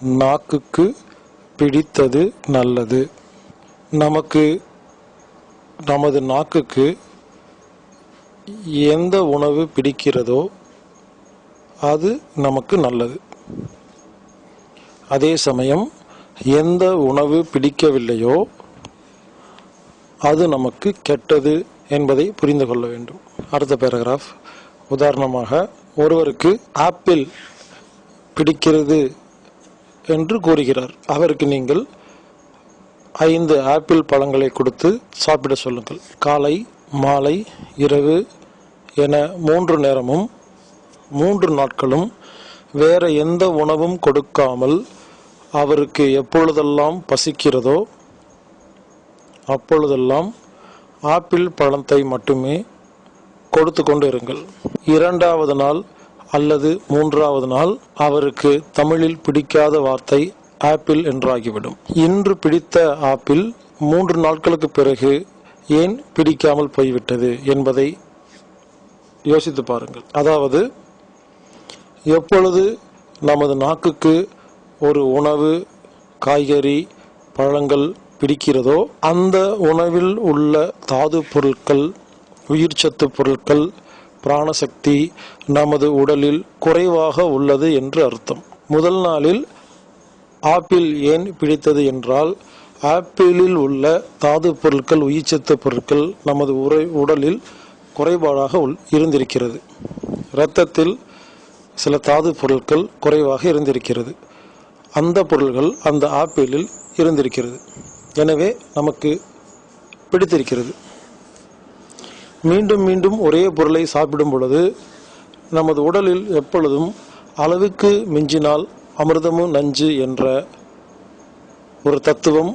நாக்குக்கு பிடித்தது நல்லது. நமக்கு நமது நாக்குக்கு எந்த உணவு பிடிக்கிறதோ அது நமக்கு நல்லது. அதே சமயம் எந்த உணவு பிடிக்கவில்லையோ அது நமக்கு கெட்டது என்பதை புரிந்து கொள்ள வேண்டும். அடுத்த பேராகிராஃப் உதாரணமாக ஒருவருக்கு ஆப்பிள் பிடிக்கிறது என்று கூறுகிறார். அவருக்கு நீங்கள் ஐந்து ஆப்பிள் பழங்களை கொடுத்து சாப்பிட சொல்லுங்கள். காலை மாலை இரவு என மூன்று நேரமும் மூன்று நாட்களும் வேற எந்த உணவும் கொடுக்காமல் அவருக்கு எப்பொழுதெல்லாம் பசிக்கிறதோ அப்பொழுதெல்லாம் ஆப்பிள் பழத்தை மட்டுமே கொடுத்து கொண்டு இருங்கள் இரண்டாவது நாள் அல்லது மூன்றாவது நாள் அவருக்கு தமிழில் பிடிக்காத வார்த்தை ஆப்பிள் என்றாகிவிடும். இன்று பிடித்த ஆப்பிள் மூன்று நாட்களுக்கு பிறகு ஏன் பிடிக்காமல் போய்விட்டது என்பதை யோசித்து பாருங்கள். அதாவது எப்பொழுது நமது நாக்குக்கு ஒரு உணவு காய்கறி பழங்கள் பிடிக்கிறதோ அந்த உணவில் உள்ள தாது பொருட்கள் உயிர்ச்சத்து பொருட்கள் பிராணசக்தி நமது உடலில் குறைவாக உள்ளது என்று அர்த்தம். முதல் நாளில் ஆப்பிள் ஏன் பிடித்தது என்றால் ஆப்பிளில் உள்ள தாது பொருட்கள் உயிர்ச்சத்து பொருட்கள் நமது உரை உடலில் குறைபாடாக உள் இருந்திருக்கிறது. இரத்தத்தில் சில தாது பொருட்கள் குறைவாக இருந்திருக்கிறது. அந்த பொருள்கள் அந்த ஆப்பிளில் இருந்திருக்கிறது. எனவே நமக்கு பிடித்திருக்கிறது. மீண்டும் மீண்டும் ஒரே பொருளை சாப்பிடும் பொழுது நமது உடலில் எப்பொழுதும் அளவுக்கு மிஞ்சினால் அமிர்தமும் நஞ்சு என்ற ஒரு தத்துவம்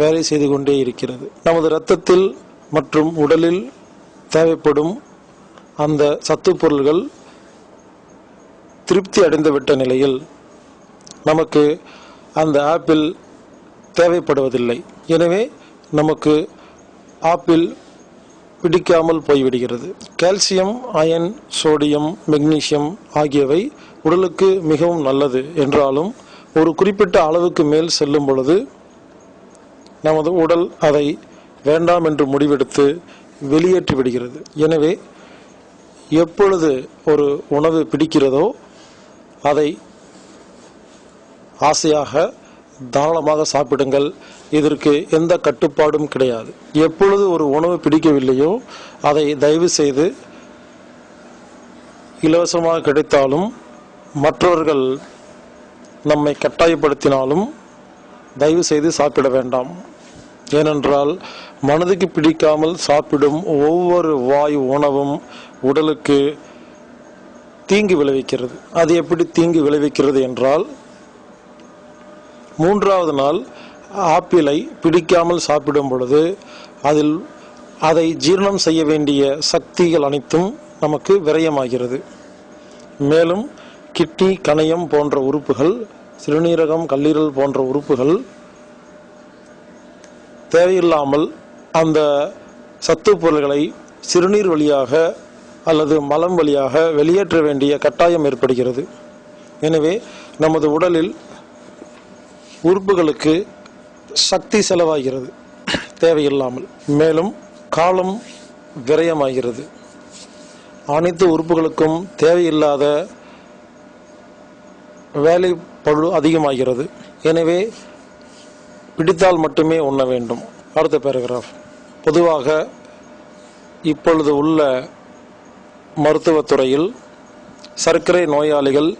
வேலை செய்து கொண்டே இருக்கிறது. நமது இரத்தத்தில் மற்றும் உடலில் தேவைப்படும் அந்த சத்து பொருள்கள் திருப்தி அடைந்துவிட்ட நிலையில் நமக்கு அந்த ஆப்பிள் தேவைப்படுவதில்லை. எனவே நமக்கு ஆப்பிள் பிடிக்காமல் போய்விடுகிறது. கால்சியம் அயன் சோடியம் மெக்னீசியம் ஆகியவை உடலுக்கு மிகவும் நல்லது என்றாலும் ஒரு குறிப்பிட்ட அளவுக்கு மேல் செல்லும் பொழுது நமது உடல் அதை வேண்டாம் என்று முடிவெடுத்து வெளியேற்றி விடுகிறது. எனவே எப்பொழுது ஒரு உணவு பிடிக்கிறதோ அதை ஆசையாக தாராளமாக சாப்பிடுங்கள். இதற்கு எந்த கட்டுப்பாடும் கிடையாது. எப்பொழுது ஒரு உணவு பிடிக்கவில்லையோ அதை தயவு செய்து இலவசமாக கிடைத்தாலும் மற்றவர்கள் நம்மை கட்டாயப்படுத்தினாலும் தயவு செய்து சாப்பிட வேண்டாம். ஏனென்றால் மனதுக்கு பிடிக்காமல் சாப்பிடும் ஒவ்வொரு வாய் உணவும் உடலுக்கு தீங்கு விளைவிக்கிறது. அது எப்படி தீங்கு விளைவிக்கிறது என்றால் மூன்றாவது நாள் ஆப்பிளை பிடிக்காமல் சாப்பிடும் பொழுது அதில் அதை ஜீரணம் செய்ய வேண்டிய சக்திகள் அனைத்தும் நமக்கு விரயமாகிறது. மேலும் கிட்னி கணையம் போன்ற உறுப்புகள் சிறுநீரகம் கல்லீரல் போன்ற உறுப்புகள் தேவையில்லாமல் அந்த சத்து பொருள்களை சிறுநீர் வழியாக அல்லது மலம் வழியாக வெளியேற்ற வேண்டிய கட்டாயம் ஏற்படுகிறது. எனவே நமது உடலில் உறுப்புகளுக்கு சக்தி செலவாகிறது தேவையில்லாமல். மேலும் காலம் விரயமாகிறது. அனைத்து உறுப்புகளுக்கும் தேவையில்லாத வேலை பழு அதிகமாகிறது. எனவே பிடித்தால் மட்டுமே உண்ண வேண்டும். அடுத்த பேராகிராஃப் பொதுவாக இப்பொழுது உள்ள மருத்துவத்துறையில் சர்க்கரை நோயாளிகள்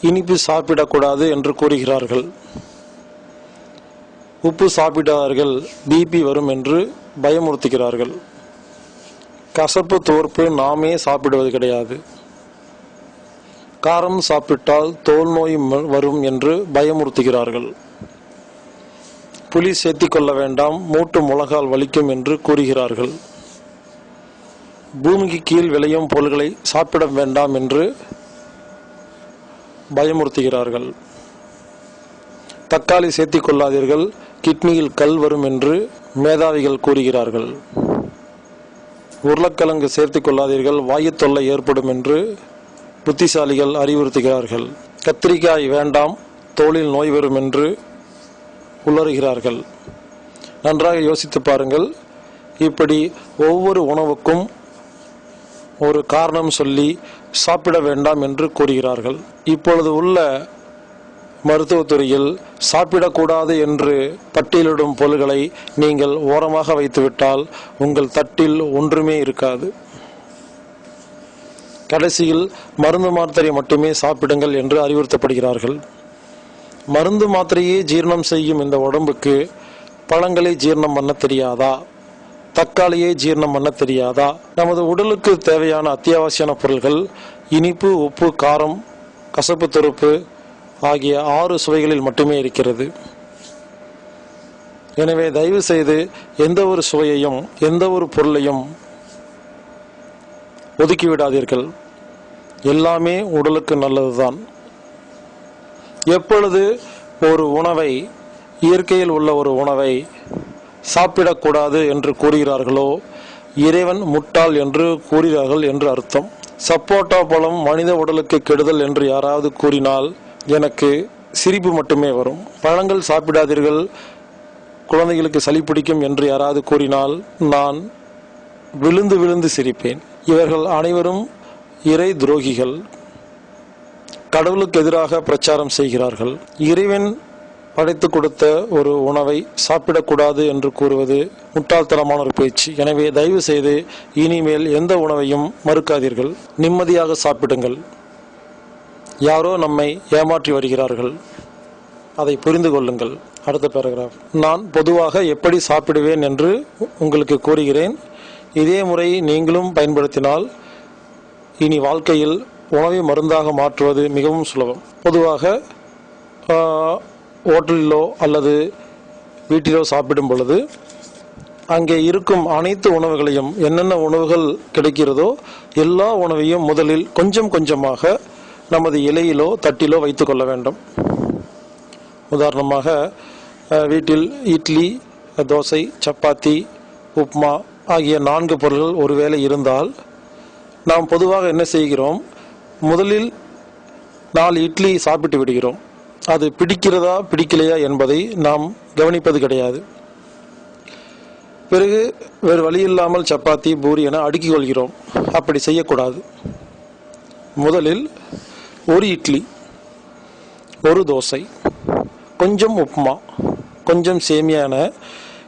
இனிப்பு சாப்பிடக்கூடாது என்று கூறுகிறார்கள். உப்பு சாப்பிட்டார்கள் பிபி வரும் என்று பயமுறுத்துகிறார்கள். கசப்பு தோற்பு நாமே சாப்பிடுவது கிடையாது. காரம் சாப்பிட்டால் தோல் நோய் வரும் என்று பயமுறுத்துகிறார்கள். புளி சேர்த்திக் கொள்ள வேண்டாம் மூட்டு முழகால் வலிக்கும் என்று கூறுகிறார்கள். பூமிக்கு கீழ் விளையும் பொருள்களை சாப்பிட வேண்டாம் என்று பயமுறுத்துகிறார்கள். தக்காளி சேர்த்திக் கொள்ளாதீர்கள் கிட்னியில் கல் வரும் என்று மேதாவிகள் கூறுகிறார்கள். உருளைக்கிழங்கு சேர்த்துக் கொள்ளாதீர்கள் வாயுத்தொல்லை ஏற்படும் என்று புத்திசாலிகள் அறிவுறுத்துகிறார்கள். கத்திரிக்காய் வேண்டாம். தோளில் நோய் வரும் என்று உளறுகிறார்கள். நன்றாக யோசித்து பாருங்கள். இப்படி ஒவ்வொரு உணவுக்கும் ஒரு காரணம் சொல்லி சாப்பிட வேண்டாம் என்று கூறுகிறார்கள். இப்பொழுது உள்ள மருத்துவத்துறையில் சாப்பிடக்கூடாது என்று பட்டியலிடும் பொருள்களை நீங்கள் ஓரமாக வைத்துவிட்டால் உங்கள் தட்டில் ஒன்றுமே இருக்காது. கடைசியில் மருந்து மாத்திரை மட்டுமே சாப்பிடுங்கள் என்று அறிவுறுத்தப்படுகிறார்கள். மருந்து மாத்திரையே ஜீரணம் செய்யும் இந்த உடம்புக்கு பழங்களை ஜீரணம் பண்ண தெரியாதா? தக்காளியை ஜீரணம் பண்ண தெரியாதா? நமது உடலுக்கு தேவையான அத்தியாவசியான பொருள்கள் இனிப்பு உப்பு காரம் கசப்பு துருப்பு ஆகிய ஆறு சுவைகளில் மட்டுமே இருக்கிறது. எனவே தயவு செய்து எந்த ஒரு சுவையையும் எந்த ஒரு பொருளையும் ஒதுக்கிவிடாதீர்கள் எல்லாமே உடலுக்கு நல்லதுதான். எப்பொழுது ஒரு உணவை இயற்கையில் உள்ள ஒரு உணவை சாப்பிடக்கூடாது என்று கூறுகிறார்களோ இறைவன் முட்டாள் என்று கூறுகிறார்கள் என்று அர்த்தம். சப்போட்டா பழம் மனித உடலுக்கு கெடுதல் என்று யாராவது கூறினால் எனக்கு சிரிப்பு மட்டுமே வரும். பழங்கள் சாப்பிடாதீர்கள். குழந்தைகளுக்கு சளி பிடிக்கும் என்று யாராவது கூறினால் நான் விழுந்து விழுந்து சிரிப்பேன். இவர்கள் அனைவரும் இறை துரோகிகள். கடவுளுக்கு எதிராக பிரச்சாரம் செய்கிறார்கள். இறைவன் படைத்து கொடுத்த ஒரு உணவை சாப்பிடக்கூடாது என்று கூறுவது முட்டாள்தனமான ஒரு பேச்சு. எனவே தயவு செய்து இனிமேல் எந்த உணவையும் மறுக்காதீர்கள். நிம்மதியாக சாப்பிடுங்கள். யாரோ நம்மை ஏமாற்றி வருகிறார்கள். அதை புரிந்து கொள்ளுங்கள். அடுத்த பேராகிராஃப் நான் பொதுவாக எப்படி சாப்பிடுவேன் என்று உங்களுக்கு கூறுகிறேன். இதே முறையை நீங்களும் பயன்படுத்தினால் இனி வாழ்க்கையில் உணவை மருந்தாக மாற்றுவது மிகவும் சுலபம். பொதுவாக ஹோட்டலிலோ அல்லது வீட்டிலோ சாப்பிடும் பொழுது அங்கே இருக்கும் அனைத்து உணவுகளையும் என்னென்ன உணவுகள் கிடைக்கிறதோ எல்லா உணவையும் முதலில் கொஞ்சம் கொஞ்சமாக நமது இலையிலோ தட்டிலோ வைத்துக்கொள்ள வேண்டும். உதாரணமாக வீட்டில் இட்லி தோசை சப்பாத்தி உப்மா ஆகிய நான்கு பொருள்கள் ஒருவேளை இருந்தால் நாம் பொதுவாக என்ன செய்கிறோம்? முதலில் நாலு இட்லி சாப்பிட்டு விடுகிறோம். அது பிடிக்கிறதா பிடிக்கலையா என்பதை நாம் கவனிப்பது கிடையாது. பிறகு வேறு வழி இல்லாமல் சப்பாத்தி பூரி என அடுக்கிக் கொள்கிறோம். அப்படி செய்யக்கூடாது. முதலில் ஒரு இட்லி ஒரு தோசை கொஞ்சம் உப்புமா கொஞ்சம் சேமியான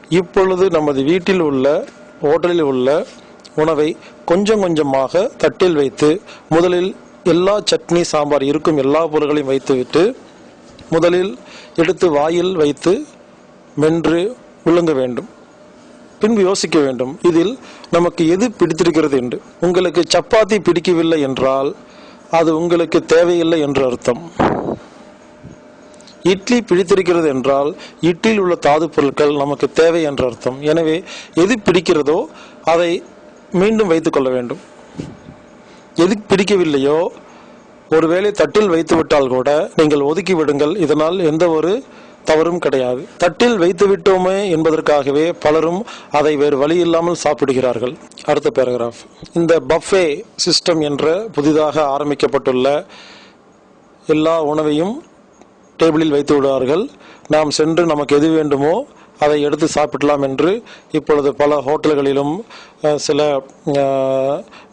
இப்பொழுது நமது வீட்டில் உள்ள ஹோட்டலில் உள்ள உணவை கொஞ்சம் கொஞ்சமாக தட்டில் வைத்து முதலில் எல்லா சட்னி சாம்பார் இருக்கும் எல்லா பொருட்களையும் வைத்துவிட்டு முதலில் எடுத்து வாயில் வைத்து மென்று விழுங்க வேண்டும். பின்பு யோசிக்க வேண்டும் இதில் நமக்கு எது பிடித்திருக்கிறது என்று. உங்களுக்கு சப்பாத்தி பிடிக்கவில்லை என்றால் அது உங்களுக்கு தேவையில்லை என்று அர்த்தம். இட்லி பிடித்திருக்கிறது என்றால் இட்லியில் உள்ள தாது பொருட்கள் நமக்கு தேவை என்ற அர்த்தம். எனவே எது பிடிக்கிறதோ அதை மீண்டும் வைத்துக் கொள்ள வேண்டும். எது பிடிக்கவில்லையோ ஒருவேளை தட்டில் வைத்து விட்டால் கூட நீங்கள் ஒதுக்கி விடுங்கள். இதனால் எந்த ஒரு தவறும் கிடையாது. தட்டில் வைத்து விட்டோமே என்பதற்காகவே பலரும் அதை வேறு வழி இல்லாமல் சாப்பிடுகிறார்கள். அடுத்த பேராகிராஃப் இந்த பஃபே சிஸ்டம் என்ற புதிதாக ஆரம்பிக்கப்பட்டுள்ள எல்லா உணவையும் டேபிளில் வைத்து விடுவார்கள். நாம் சென்று நமக்கு எது வேண்டுமோ அதை எடுத்து சாப்பிடலாம் என்று இப்பொழுது பல ஹோட்டல்களிலும் சில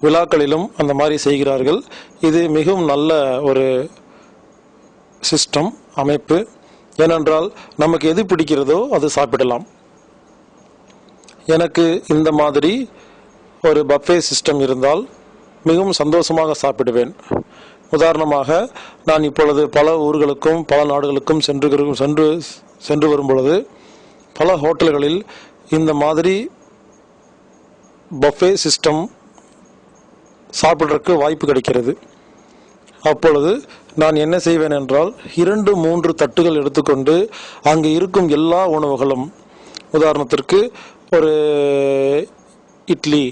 விழாக்களிலும் அந்த மாதிரி செய்கிறார்கள். இது மிகவும் நல்ல ஒரு சிஸ்டம் அமைப்பு. ஏனென்றால் நமக்கு எது பிடிக்கிறதோ அது சாப்பிடலாம். எனக்கு இந்த மாதிரி ஒரு பஃபே சிஸ்டம் இருந்தால் மிகவும் சந்தோஷமாக சாப்பிடுவேன். உதாரணமாக நான் இப்பொழுது பல ஊர்களுக்கும் பல நாடுகளுக்கும் சென்று சென்று சென்று வரும் பொழுது பல ஹோட்டல்களில் இந்த மாதிரி பஃபே சிஸ்டம் சாப்பிட்றதுக்கு வாய்ப்பு கிடைக்கிறது. அப்பொழுது நான் என்ன செய்வேன் என்றால் இரண்டு மூன்று தட்டுகள் எடுத்துக்கொண்டு அங்கு இருக்கும் எல்லா உணவுகளும் உதாரணத்திற்கு ஒரு இட்லி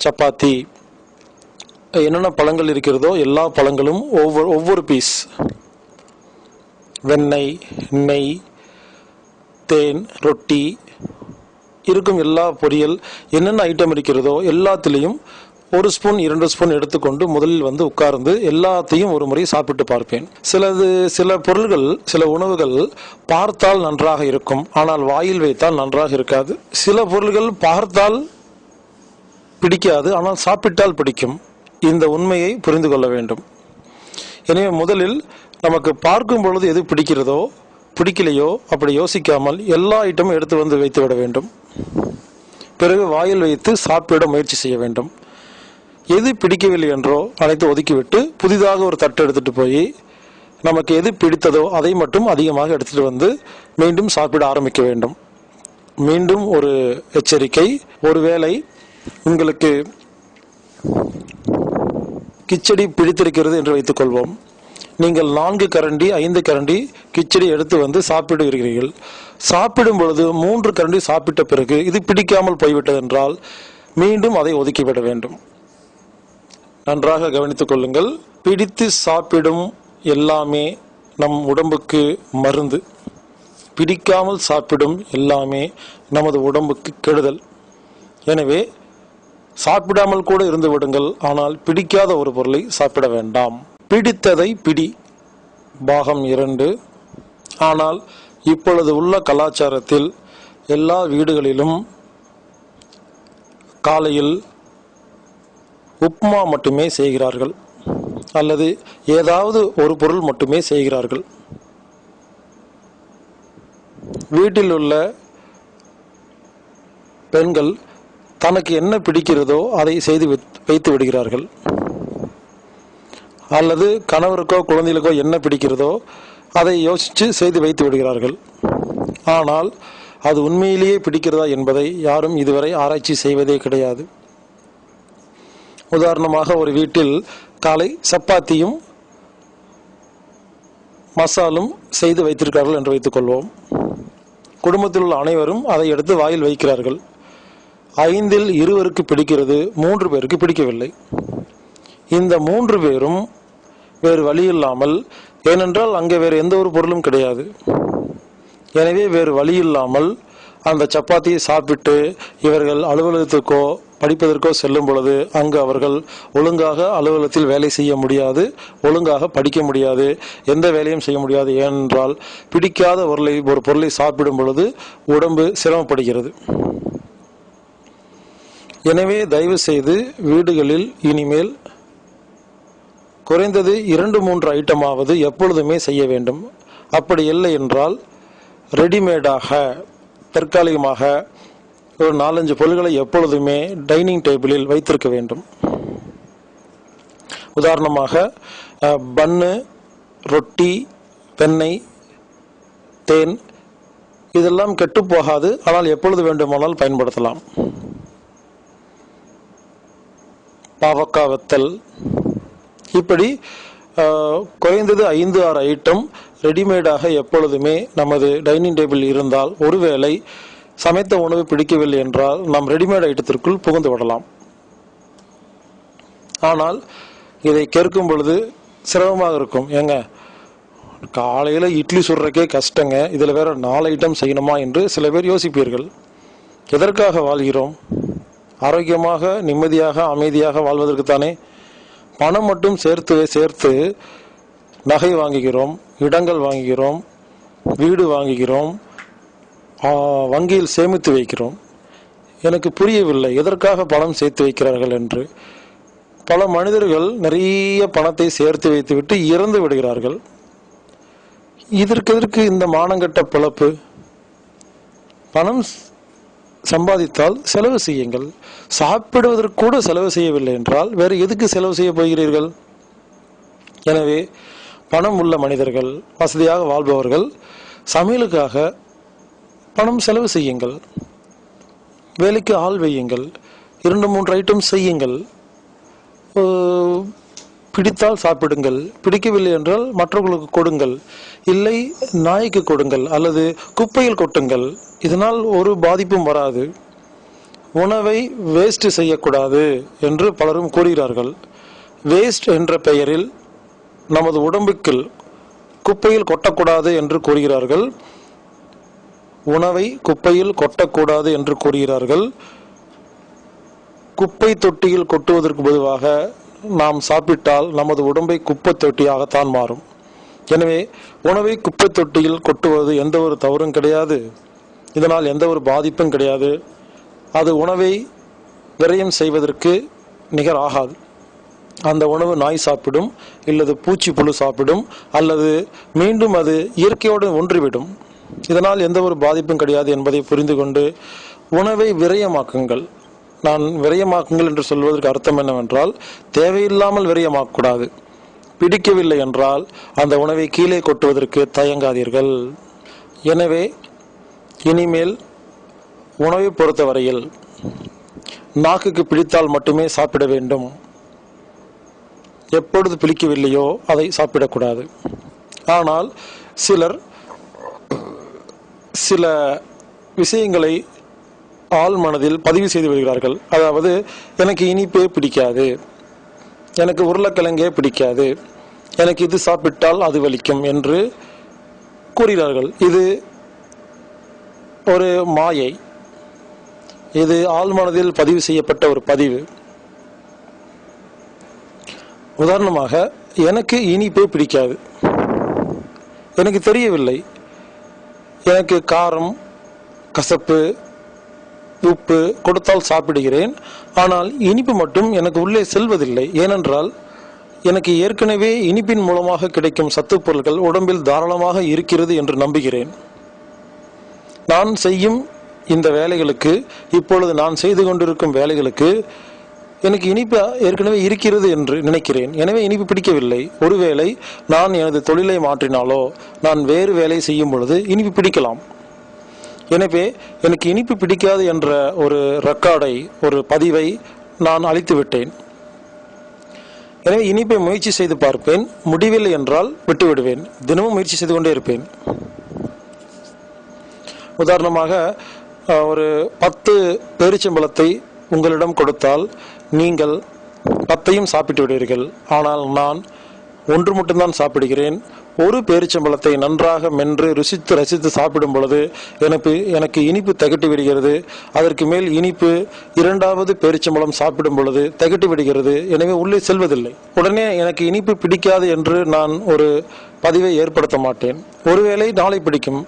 சப்பாத்தி என்னென்ன பழங்கள் இருக்கிறதோ எல்லா பழங்களும் ஒவ்வொரு ஒவ்வொரு பீஸ் வெண்ணெய் நெய் தேன் ரொட்டி இருக்கும் எல்லா பொரியல் என்னென்ன ஐட்டம் இருக்கிறதோ எல்லாத்துலேயும் ஒரு ஸ்பூன் இரண்டு ஸ்பூன் எடுத்துக்கொண்டு முதலில் வந்து உட்கார்ந்து எல்லாத்தையும் ஒரு முறை சாப்பிட்டு பார்ப்பேன். சிலது சில பொருள்கள் சில உணவுகள் பார்த்தால் நன்றாக இருக்கும். ஆனால் வாயில் வைத்தால் நன்றாக இருக்காது. சில பொருள்கள் பார்த்தால் பிடிக்காது. ஆனால் சாப்பிட்டால் பிடிக்கும். இந்த உண்மையை புரிந்து கொள்ள வேண்டும். எனவே முதலில் நமக்கு பார்க்கும் பொழுது எது பிடிக்கிறதோ பிடிக்கலையோ அப்படி யோசிக்காமல் எல்லா ஐட்டமும் எடுத்து வந்து வைத்து விட வேண்டும். பிறகு வாயில் வைத்து சாப்பிட முயற்சி செய்ய வேண்டும். எது பிடிக்கவில்லை என்றோ அனைத்து ஒதுக்கிவிட்டு புதிதாக ஒரு தட்டு எடுத்துட்டு போய் நமக்கு எது பிடித்ததோ அதை மட்டும் அதிகமாக எடுத்துட்டு வந்து மீண்டும் சாப்பிட ஆரம்பிக்க வேண்டும். மீண்டும் ஒரு எச்சரிக்கை. ஒருவேளை உங்களுக்கு கிச்சடி பிடித்திருக்கிறது என்று வைத்துக் கொள்வோம். நீங்கள் நான்கு கரண்டி ஐந்து கரண்டி கிச்சடி எடுத்து வந்து சாப்பிடுகிறீர்கள். சாப்பிடும் பொழுது மூன்று கரண்டி சாப்பிட்ட பிறகு இது பிடிக்காமல் போய்விட்டது என்றால் மீண்டும் அதை ஒதுக்கிவிட வேண்டும். நன்றாக கவனித்துக் கொள்ளுங்கள். பிடித்து சாப்பிடும் எல்லாமே நம் உடம்புக்கு மருந்து. பிடிக்காமல் சாப்பிடும் எல்லாமே நமது உடம்புக்கு கெடுதல். எனவே சாப்பிடாமல் கூட இருந்து விடுங்கள். ஆனால் பிடிக்காத ஒரு பொருளை சாப்பிட வேண்டாம். பிடித்ததை பிடி. பாகம் இரண்டு. ஆனால் இப்பொழுது உள்ள கலாச்சாரத்தில் எல்லா வீடுகளிலும் காலையில் உப்மா மட்டுமே செய்கிறார்கள். அல்லது ஏதாவது ஒரு பொருள் மட்டுமே செய்கிறார்கள். வீட்டில் உள்ள பெண்கள் தனக்கு என்ன பிடிக்கிறதோ அதை செய்து வைத்- வைத்து விடுகிறார்கள். அல்லது கணவருக்கோ குழந்தைகளுக்கோ என்ன பிடிக்கிறதோ அதை யோசித்து செய்து வைத்து விடுகிறார்கள். ஆனால் அது உண்மையிலேயே பிடிக்கிறதா என்பதை யாரும் இதுவரை ஆராய்ச்சி செய்வதே கிடையாது. உதாரணமாக ஒரு வீட்டில் காலை சப்பாத்தியும் மசாலும் செய்து வைத்திருக்கிறார்கள் என்று வைத்துக் கொள்வோம். குடும்பத்தில் உள்ள அனைவரும் அதை எடுத்து வாயில் வைக்கிறார்கள். ஐந்தில் இருவருக்கு பிடிக்கிறது மூன்று பேருக்கு பிடிக்கவில்லை. இந்த மூன்று பேரும் வேறு வழி இல்லாமல் ஏனென்றால் அங்கே வேறு எந்த ஒரு பொருளும் கிடையாது. எனவே வேறு வழி இல்லாமல் அந்த சப்பாத்தியை சாப்பிட்டு இவர்கள் அலுவலகத்திற்கோ படிப்பதற்கோ செல்லும் பொழுது அங்கு அவர்கள் ஒழுங்காக அலுவலகத்தில் வேலை செய்ய முடியாது ஒழுங்காக படிக்க முடியாது எந்த வேலையும் செய்ய முடியாது ஏனென்றால் பிடிக்காத பொருளை ஒரு பொருளை சாப்பிடும் பொழுது உடம்பு சிரமப்படுகிறது. எனவே தயவு செய்து வீடுகளில் இனிமேல் குறைந்தது இரண்டு மூன்று ஐட்டமாவது எப்பொழுதுமே செய்ய வேண்டும். அப்படி இல்லை என்றால் ரெடிமேடாக தற்காலிகமாக ஒரு நாலஞ்சு பொருள்களை எப்பொழுதுமே டைனிங் டேபிளில் வைத்திருக்க வேண்டும். உதாரணமாக பன்னு ரொட்டி வெண்ணெய் தேன் இதெல்லாம் கெட்டுப் போகாது. ஆனால் எப்பொழுது வேண்டுமானால் பயன்படுத்தலாம். பாவக்காய் வத்தல் இப்படி குறைந்தது ஐந்து ஆறு ஐட்டம் ரெடிமேடாக எப்பொழுதுமே நமது டைனிங் டேபிள் இருந்தால் ஒருவேளை சமைத்த உணவு பிடிக்கவில்லை என்றால் நாம் ரெடிமேட் ஐட்டத்திற்குள் புகுந்து விடலாம். ஆனால் இதை கேட்கும் பொழுது சிரமமாக இருக்கும். ஏங்க காலையில் இட்லி சுடுறக்கே கஷ்டங்க. இதில் வேற நாலு ஐட்டம் செய்யணுமா என்று சில பேர் யோசிப்பீர்கள். எதற்காக வாழ்கிறோம்? ஆரோக்கியமாக நிம்மதியாக அமைதியாக வாழ்வதற்கு தானே பணம் மட்டும் சேர்த்து சேர்த்து நகை வாங்குகிறோம் இடங்கள் வாங்குகிறோம் வீடு வாங்குகிறோம் வங்கியில் சேமித்து வைக்கிறோம். எனக்கு புரியவில்லை எதற்காக பணம் சேர்த்து வைக்கிறார்கள் என்று. பல மனிதர்கள் நிறைய பணத்தை சேர்த்து வைத்துவிட்டு இறந்து விடுகிறார்கள். இதற்கு எதற்கு இந்த மானங்கட்ட பிழப்பு? பணம் சம்பாதித்தால் செலவு செய்யுங்கள். சாப்பிடுவதற்கு கூட செலவு செய்யவில்லை என்றால் வேறு எதுக்கு செலவு செய்ய போகிறீர்கள்? எனவே பணம் உள்ள மனிதர்கள் வசதியாக வாழ்பவர்கள் சமையலுக்காக பணம் செலவு செய்யுங்கள். வேலைக்கு ஆள் வையுங்கள். இரண்டு மூன்று ஐட்டம் செய்யுங்கள். பிடித்தால் சாப்பிடுங்கள். பிடிக்கவில்லை என்றால் மற்றவர்களுக்கு கொடுங்கள். இல்லை நாய்க்கு கொடுங்கள் அல்லது குப்பையில் கொட்டுங்கள். இதனால் ஒரு பாதிப்பும் வராது. உணவை வேஸ்ட் செய்யக்கூடாது என்று பலரும் கூறுகிறார்கள். வேஸ்ட் என்ற பெயரில் நமது உடம்புக்கு குப்பையில் கொட்டக்கூடாது என்று கூறுகிறார்கள். உணவை குப்பையில் கொட்டக்கூடாது என்று கூறுகிறார்கள். குப்பை தொட்டியில் கொட்டுவதற்கு பொதுவாக நாம் சாப்பிட்டால் நமது உடம்பை குப்பை தொட்டியாகத்தான் மாறும். எனவே உணவை குப்பை தொட்டியில் கொட்டுவது எந்த ஒரு தவறும் கிடையாது. இதனால் எந்த ஒரு பாதிப்பும் கிடையாது. அது உணவை விரயம் செய்வதற்கு நிகர் ஆகாது. அந்த உணவு நாய் சாப்பிடும் இல்லது பூச்சி புழு சாப்பிடும் அல்லது மீண்டும் அது இயற்கையோடு ஒன்றிவிடும். இதனால் எந்த ஒரு பாதிப்பும் கிடையாது என்பதை புரிந்து கொண்டு உணவை விரயமாக்குங்கள். நான் விரயமாக்குங்கள் என்று சொல்வதற்கு அர்த்தம் என்னவென்றால் தேவையில்லாமல் விரயமாக்கக்கூடாது. பிடிக்கவில்லை என்றால் அந்த உணவை கீழே கொட்டுவதற்கு தயங்காதீர்கள். எனவே இனிமேல் உணவை பொறுத்தவரையில் நாக்குக்கு பிடித்தால் மட்டுமே சாப்பிட வேண்டும். எப்பொழுது பிடிக்கவில்லையோ அதை சாப்பிடக்கூடாது. ஆனால் சிலர் சில விஷயங்களை ஆள் மனதில் பதிவு செய்து விடுகிறார்கள். அதாவது எனக்கு இனிப்பே பிடிக்காது. எனக்கு உருளைக்கிழங்கே பிடிக்காது. எனக்கு இது சாப்பிட்டால் அது வலிக்கும் என்று கூறுகிறார்கள். இது ஒரு மாயை. இது ஆள் மனதில் பதிவு செய்யப்பட்ட ஒரு பதிவு. உதாரணமாக எனக்கு இனிப்பே பிடிக்காது. எனக்கு தெரியவில்லை. எனக்கு காரம் கசப்பு உப்பு கொடுத்தால் சாப்பிடுகிறேன். ஆனால் இனிப்பு மட்டும் எனக்கு உள்ளே செல்வதில்லை. ஏனென்றால் எனக்கு ஏற்கனவே இனிப்பின் மூலமாக கிடைக்கும் சத்துப் பொருட்கள் உடம்பில் தாராளமாக இருக்கிறது என்று நம்புகிறேன். நான் செய்யும் இந்த வேலைகளுக்கு இப்பொழுது நான் செய்து கொண்டிருக்கும் வேலைகளுக்கு எனக்கு இனிப்பு ஏற்கனவே இருக்கிறது என்று நினைக்கிறேன். எனவே இனிப்பு பிடிக்கவில்லை. ஒருவேளை நான் எனது தொழிலை மாற்றினாலோ நான் வேறு வேலை செய்யும் பொழுது இனிப்பு பிடிக்கலாம். எனவே எனக்கு இனிப்பு பிடிக்காது என்ற ஒரு ரெக்கார்டை ஒரு பதிவை நான் அழித்து விட்டேன். எனவே இனிப்பை முயற்சி செய்து பார்ப்பேன். முடிவில்லை என்றால் விட்டுவிடுவேன். தினமும் முயற்சி செய்து கொண்டே இருப்பேன். உதாரணமாக ஒரு பத்து பேரிச்சம்பழத்தை உங்களிடம் கொடுத்தால் நீங்கள் பத்தையும் சாப்பிட்டு விடுவீர்கள். ஆனால் நான் ஒன்று மட்டும்தான் சாப்பிடுகிறேன். ஒரு பேரிச்சம்பழத்தை நன்றாக மென்று ருசித்து ரசித்து சாப்பிடும் பொழுது எனக்கு எனக்கு இனிப்பு தகட்டி விடுகிறது. அதற்கு மேல் இனிப்பு இரண்டாவது பேரிச்சம்பழம் சாப்பிடும் பொழுது தகட்டி விடுகிறது. எனவே உள்ளே செல்வதில்லை. உடனே எனக்கு இனிப்பு பிடிக்காது என்று நான் ஒரு பதிவை ஏற்படுத்த மாட்டேன். ஒருவேளை நாளை பிடிக்கும்.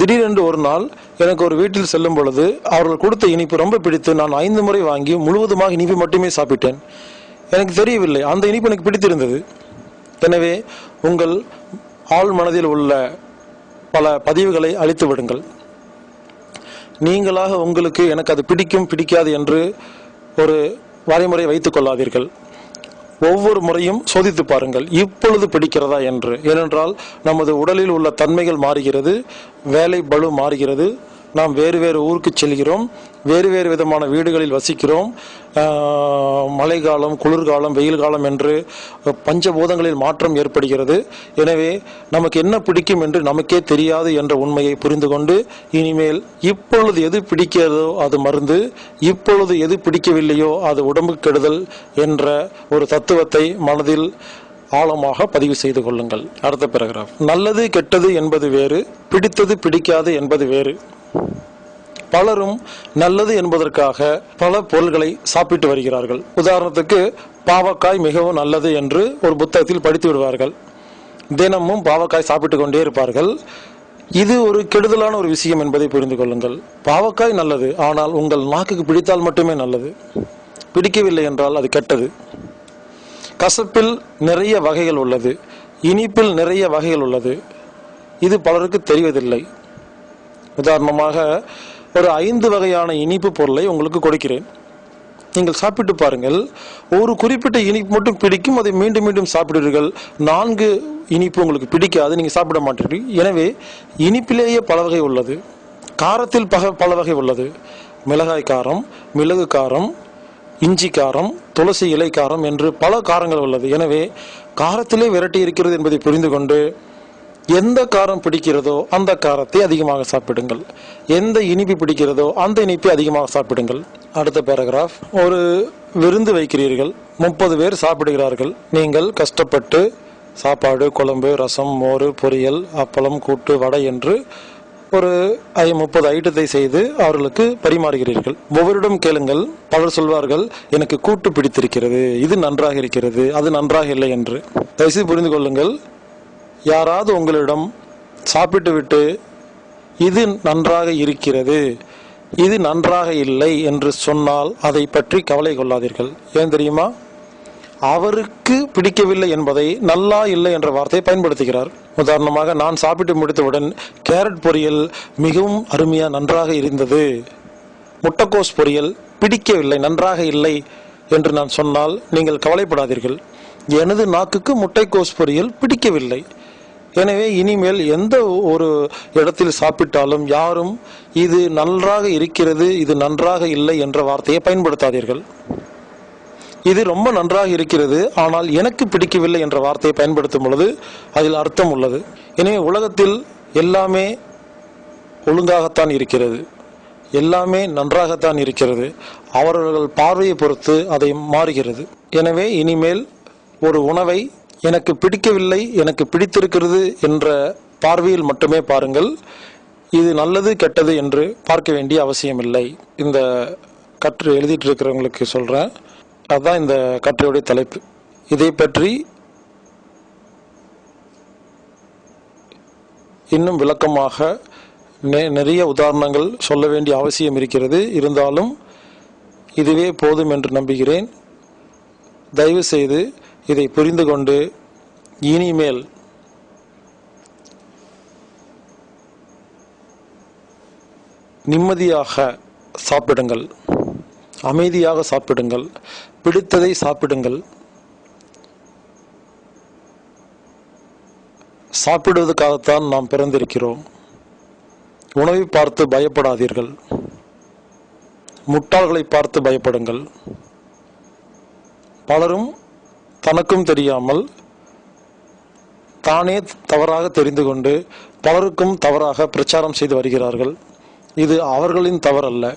திடீரென்று ஒரு நாள் எனக்கு ஒரு வீட்டில் செல்லும் பொழுது அவர்கள் கொடுத்த இனிப்பு ரொம்ப பிடித்து நான் ஐந்து முறை வாங்கி முழுவதுமாக இனிப்பு மட்டுமே சாப்பிட்டேன். எனக்கு தெரியவில்லை. அந்த இனிப்பு எனக்கு பிடித்திருந்தது. எனவே உங்கள் ஆள் மனதில் உள்ள பல பதிவுகளை அழித்து விடுங்கள். நீங்களாக உங்களுக்கு எனக்கு அது பிடிக்கும் பிடிக்காது என்று ஒரு வரைமுறை வைத்துக் கொள்ளாதீர்கள். ஒவ்வொரு முறையும் சோதித்து பாருங்கள் இப்பொழுது பிடிக்கிறதா என்று. ஏனென்றால் நமது உடலில் உள்ள தன்மைகள் மாறுகிறது வேலை பளு மாறுகிறது நாம் வேறு வேறு ஊருக்கு செல்கிறோம் வேறு வேறு விதமான வீடுகளில் வசிக்கிறோம். மழை மழைக்காலம் குளிர்காலம் வெயில் காலம் என்று பஞ்சபூதங்களில் மாற்றம் ஏற்படுகிறது. எனவே நமக்கு என்ன பிடிக்கும் என்று நமக்கே தெரியாது என்ற உண்மையை புரிந்து கொண்டு இனிமேல் இப்பொழுது எது பிடிக்கிறதோ அது மருந்து இப்பொழுது எது பிடிக்கவில்லையோ அது உடம்புக்கு கெடுதல் என்ற ஒரு தத்துவத்தை மனதில் ஆழமாக பதிவு செய்து கொள்ளுங்கள். அடுத்த பேராகிராஃப் நல்லது கெட்டது என்பது வேறு பிடித்தது பிடிக்காது என்பது வேறு. பலரும் நல்லது என்பதற்காக பல பொருள்களை சாப்பிட்டு வருகிறார்கள். உதாரணத்துக்கு பாவக்காய் மிகவும் நல்லது என்று ஒரு புத்தகத்தில் படித்து விடுவார்கள். தினமும் பாவக்காய் சாப்பிட்டு கொண்டே இருப்பார்கள். இது ஒரு கெடுதலான ஒரு விஷயம் என்பதை புரிந்து கொள்ளுங்கள். பாவக்காய் நல்லது ஆனால் உங்கள் நாக்குக்கு பிடித்தால் மட்டுமே நல்லது. பிடிக்கவில்லை என்றால் அது கெட்டது. கசப்பில் நிறைய வகைகள் உள்ளது. இனிப்பில் நிறைய வகைகள் உள்ளது. இது பலருக்கு தெரிவதில்லை. உதாரணமாக ஒரு ஐந்து வகையான இனிப்பு பொருளை உங்களுக்கு கொடுக்கிறேன். நீங்கள் சாப்பிட்டு பாருங்கள். ஒரு குறிப்பிட்ட இனிப்பு மட்டும் பிடிக்கும் அதை மீண்டும் மீண்டும் சாப்பிடுவீர்கள். நான்கு இனிப்பு உங்களுக்கு பிடிக்காது நீங்கள் சாப்பிட மாட்டீர்கள். எனவே இனிப்பிலேயே பல வகை உள்ளது. காரத்தில் பக பல வகை உள்ளது. மிளகாய் காரம் மிளகு காரம் இஞ்சி காரம் துளசி இலை காரம் என்று பல காரங்கள் உள்ளது. எனவே காரத்திலே விரட்டி இருக்கிறது என்பதை புரிந்து கொண்டு எந்த காரம் பிடிக்கிறதோ அந்த காரத்தை அதிகமாக சாப்பிடுங்கள். எந்த இனிப்பு பிடிக்கிறதோ அந்த இனிப்பை அதிகமாக சாப்பிடுங்கள். அடுத்த பேராகிராஃப் ஒரு விருந்து வைக்கிறீர்கள். முப்பது பேர் சாப்பிடுகிறார்கள். நீங்கள் கஷ்டப்பட்டு சாப்பாடு குழம்பு ரசம் மோர் பொரியல் அப்பளம் கூட்டு வடை என்று ஒரு ஐ முப்பது ஐட்டத்தை செய்து அவர்களுக்கு பரிமாறுகிறீர்கள். ஒவ்வொருடம் கேளுங்கள். பலர் சொல்வார்கள் எனக்கு கூட்டு பிடித்திருக்கிறது. இது நன்றாக இருக்கிறது. அது நன்றாக இல்லை என்று. தயவுசெய்து புரிந்து கொள்ளுங்கள். யாராவது உங்களிடம் சாப்பிட்டுவிட்டு இது நன்றாக இருக்கிறது இது நன்றாக இல்லை என்று சொன்னால் அதை பற்றி கவலை கொள்ளாதீர்கள். ஏன் தெரியுமா? அவருக்கு பிடிக்கவில்லை என்பதை நல்லா இல்லை என்ற வார்த்தையை பயன்படுத்துகிறார். உதாரணமாக நான் சாப்பிட்டு முடித்தவுடன் கேரட் பொரியல் மிகவும் அருமையாக நன்றாக இருந்தது முட்டைக்கோஸ் பொரியல் பிடிக்கவில்லை நன்றாக இல்லை என்று நான் சொன்னால் நீங்கள் கவலைப்படாதீர்கள். எனது நாக்குக்கு முட்டைக்கோஸ் பொரியல் பிடிக்கவில்லை எனவே இனிமேல் எந்த ஒரு இடத்தில் சாப்பிட்டாலும் யாரும் இது நன்றாக இருக்கிறது இது நன்றாக இல்லை என்ற வார்த்தையை பயன்படுத்தாதீர்கள். இது ரொம்ப நன்றாக இருக்கிறது ஆனால் எனக்கு பிடிக்கவில்லை என்ற வார்த்தையை பயன்படுத்தும் பொழுது அதில் அர்த்தம் உள்ளது. எனவே உலகத்தில் எல்லாமே ஒழுங்காகத்தான் இருக்கிறது. எல்லாமே நன்றாகத்தான் இருக்கிறது. அவர்கள் பார்வையை பொறுத்து அதை மாறுகிறது. எனவே இனிமேல் ஒரு உணவை எனக்கு பிடிக்கவில்லை எனக்கு பிடித்திருக்கிறது என்ற பார்வையில் மட்டுமே பாருங்கள். இது நல்லது கெட்டது என்று பார்க்க வேண்டிய அவசியமில்லை. இந்த கற்று எழுதிட்டு இருக்கிறவங்களுக்கு சொல்றேன். அதுதான் இந்த கட்டுரையுடைய தலைப்பு. இதை பற்றி இன்னும் விளக்கமாக நெ- நிறைய உதாரணங்கள் சொல்ல வேண்டிய அவசியம் இருக்கிறது. இருந்தாலும் இதுவே போதும் என்று நம்புகிறேன். தயவு செய்து இதை புரிந்து கொண்டு இனிமேல் நிம்மதியாக சாப்பிடுங்கள் அமைதியாக சாப்பிடுங்கள் பிடித்ததை சாப்பிடுங்கள். சாப்பிடுவதற்காகத்தான் நாம் பிறந்திருக்கிறோம். உணவை பார்த்து பயப்படாதீர்கள். முட்டாள்களை பார்த்து பயப்படுங்கள். பலரும் தனக்கும் தெரியாமல் தானே தவறாக தெரிந்து கொண்டு பலருக்கும் தவறாக பிரச்சாரம் செய்து வருகிறார்கள். இது அவர்களின் தவறல்ல.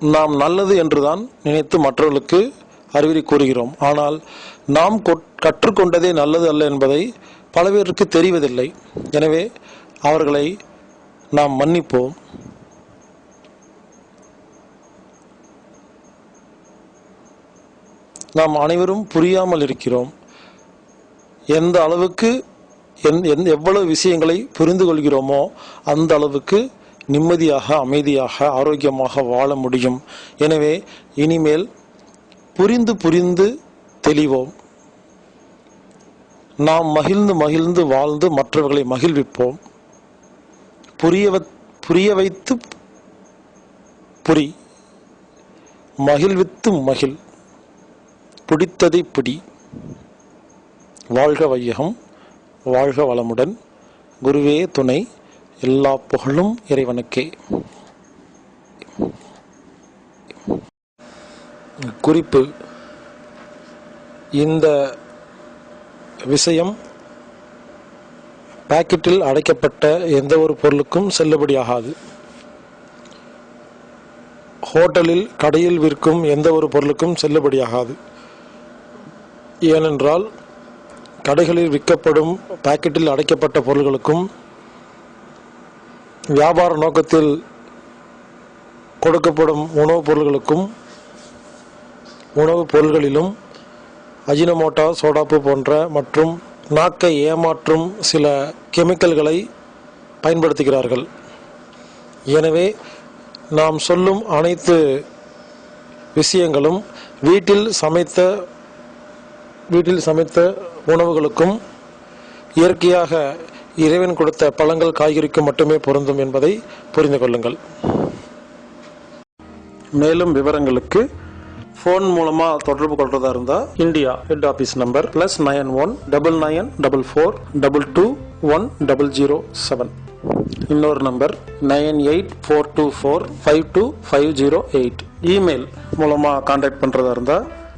நாம் நல்லது என்றுதான் நினைத்து மற்றவர்களுக்கு அறிவுரை கூறுகிறோம். ஆனால் நாம் கொட்- கற்றுக்கொண்டதே நல்லது அல்ல என்பதை பல பேருக்கு தெரிவதில்லை. எனவே அவர்களை நாம் மன்னிப்போம். நாம் அனைவரும் புரியாமல் இருக்கிறோம். எந்த அளவுக்கு எந் எந் எவ்வளவு விஷயங்களை புரிந்து கொள்கிறோமோ அந்த அளவுக்கு நிம்மதியாக அமைதியாக ஆரோக்கியமாக வாழ முடியும். எனவே இனிமேல் புரிந்து புரிந்து தெளிவோம். நாம் மகிழ்ந்து மகிழ்ந்து வாழ்ந்து மற்றவர்களை மகிழ்விப்போம். புரிய புரிய வைத்து புரி. மகிழ்வித்து மகிழ். பிடித்ததை பிடி. வாழ்க வையகம் வாழ்க வளமுடன். குருவே துணை எல்லா புகழும் இறைவனுக்கே. குறிப்பு இந்த விஷயம் பாக்கெட்டில் அடைக்கப்பட்ட எந்த ஒரு பொருளுக்கும் செல்லுபடியாகாது. ஹோட்டலில் கடையில் விற்கும் எந்த ஒரு பொருளுக்கும் செல்லுபடியாகாது. ஏனென்றால் கடைகளில் விற்கப்படும் பாக்கெட்டில் அடைக்கப்பட்ட பொருள்களுக்கும் வியாபார நோக்கத்தில் கொடுக்கப்படும் உணவுப் பொருள்களுக்கும் உணவுப் பொருள்களிலும் அஜினமோட்டா சோடாப்பு போன்ற மற்றும் நாக்கை ஏமாற்றும் சில கெமிக்கல்களை பயன்படுத்துகிறார்கள். எனவே நாம் சொல்லும் அனைத்து விஷயங்களும் வீட்டில் சமைத்த வீட்டில் சமைத்த உணவுகளுக்கும் இயற்கையாக இறைவன் கொடுத்த பழங்கள் காய்கறிக்கு மட்டுமே பொருந்தும் என்பதை புரிந்து கொள்ளுங்கள். மேலும் விவரங்களுக்கு ஃபோன் மூலமாக தொடர்பு கொள்றதா இருந்தால் India head office number plus nine one double nine double four double two one double zero seven இன்னொரு number nine eight four two four five two five zero eight email மூலமாக contact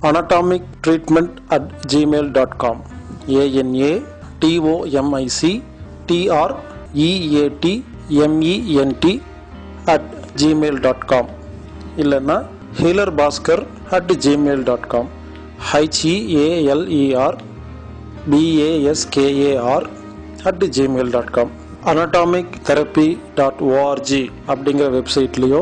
பண்றதா இருந்தா anatomic treatment at Gmail dot com A N A D O M I C T R E A T M E N T at Gmail dot com இல்லைன்னா healer Bhaskar at Gmail dot com H E A L E R B A S K A R at Gmail dot com anatomic therapy dot O R G அப்படிங்கிற வெப்சைட்லேயோ